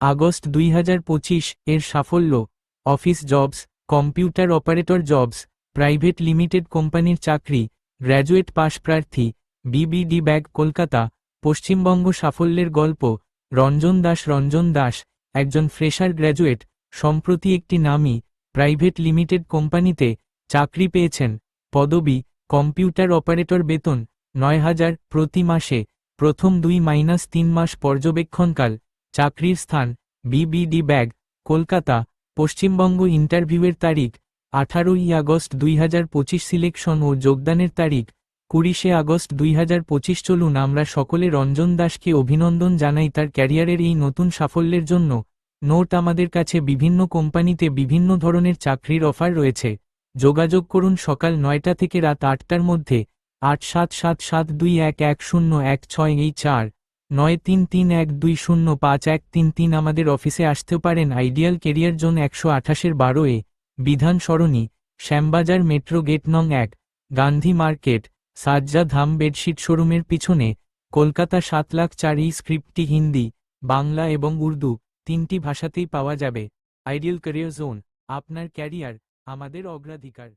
August দুই হাজার পঁচিশ এর সাফল্য, office jobs, computer operator jobs, private limited কোম্পানির চাকরি, গ্র্যাজুয়েট পাশ প্রার্থী বিবিডি ব্যাগ কলকাতা, পশ্চিমবঙ্গ সাফল্যের গল্প, রঞ্জন দাস রঞ্জন দাস, একজন ফ্রেশার গ্র্যাজুয়েট, সম্প্রতি একটি নামী, প্রাইভেট লিমিটেড কোম্পানিতে চাকরি পেয়েছেন, পদবি, কম্পিউটার অপারেটর বেতন, নয় হাজার প্রতি মাসে, প্রথম দুই মাইনাস তিন মাস পর্যবেক্ষণকাল। চাকরির স্থান বিবিডি ব্যাগ, কলকাতা, পশ্চিমবঙ্গ ইন্টারভিউয়ের তারিখ, আঠারোই আগস্ট দুই হাজার পঁচিশ সিলেকশন ও যোগদানের তারিখ, কুড়িশে আগস্ট দুই হাজার পঁচিশ চলুন আমরা সকলে রঞ্জন দাসকে অভিনন্দন জানাই তার ক্যারিয়ারের এই নতুন সাফল্যের জন্য। নোট আমাদের কাছে বিভিন্ন কোম্পানিতে বিভিন্ন ধরনের চাকরির অফার রয়েছে। যোগাযোগ করুন সকাল নয়টা থেকে রাত আটটার মধ্যে, আট সাত সাত সাত দুই এক এক শূন্য এক ছয় এই চার। নয় তিন তিন এক দুই শূন্য পাঁচ এক তিন তিন আমাদের অফিসে আসতেও পারেন আইডিয়াল কেরিয়ার জোন একশো আঠাশের বারো এ বিধান সরণি, শ্যামবাজার মেট্রো গেট নং এক, গান্ধী মার্কেট, সাজ্জা ধাম বেডশিট শোরুমের পিছনে, কলকাতা সাত লাখ চার এই স্ক্রিপ্টটি হিন্দি, বাংলা এবং উর্দু, তিনটি ভাষাতেই পাওয়া যাবে। আইডিয়াল ক্যারিয়ার জোন, আপনার ক্যারিয়ার, আমাদের অগ্রাধিকার।